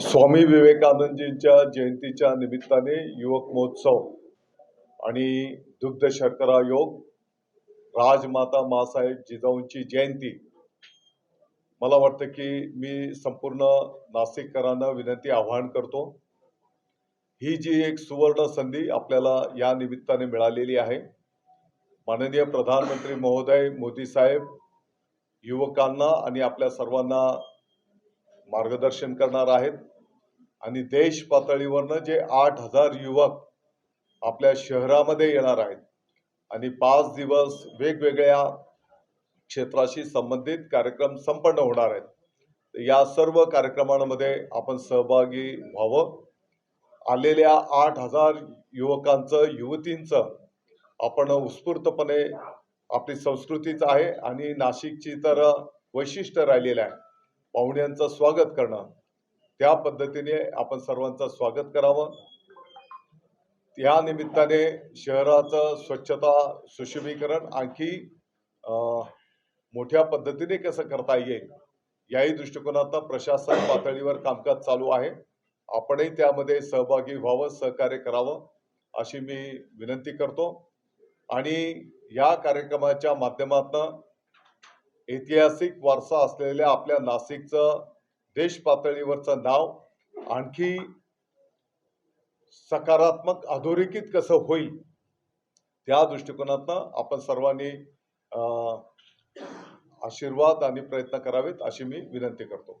स्वामी विवेकानंदजींच्या जयंतीच्या निमित्ताने युवक महोत्सव आणि दुग्ध शर्करा योग राजमाता मासाहेब जिजाऊंची जयंती. मला वाटतं की मी संपूर्ण नाशिककरांना विनंती आवाहन करतो. ही जी एक सुवर्ण संधी आपल्याला या निमित्ताने मिळालेली आहे. माननीय प्रधानमंत्री महोदय मोदी साहेब युवकांना आणि आपल्या सर्वांना मार्गदर्शन करणार आहेत. आणि देश पातळीवरनं जे आठ हजार युवक आपल्या शहरामध्ये येणार आहेत. आणि पाच दिवस वेगवेगळ्या क्षेत्राशी संबंधित कार्यक्रम संपन्न होणार आहेत. या सर्व कार्यक्रमांमध्ये आपण सहभागी व्हावं. आलेल्या आठ हजार युवकांचं युवतींचं आपण उत्स्फूर्तपणे आपली संस्कृतीच आहे आणि नाशिकची तर वैशिष्ट्य राहिलेलं आहे. पाहुण्यांचं स्वागत करणं. त्या पद्धतीने आपण सर्वांचं स्वागत करावं. त्या निमित्ताने शहराचं स्वच्छता सुशोभीकरण आणखी मोठ्या पद्धतीने कसं करता येईल याही दृष्टिकोनातनं प्रशासन पातळीवर कामकाज चालू आहे. आपणही त्यामध्ये सहभागी व्हावं सहकार्य करावं अशी मी विनंती करतो. आणि या कार्यक्रमाच्या माध्यमातनं ऐतिहासिक वारसा असलेल्या आपल्या नाशिकचं देश पातळीवरचं नाव आणखी सकारात्मक अधोरेखित कसं होईल त्या दृष्टिकोनातनं आपण सर्वांनी आशीर्वाद आणि प्रयत्न करावेत अशी मी विनंती करतो.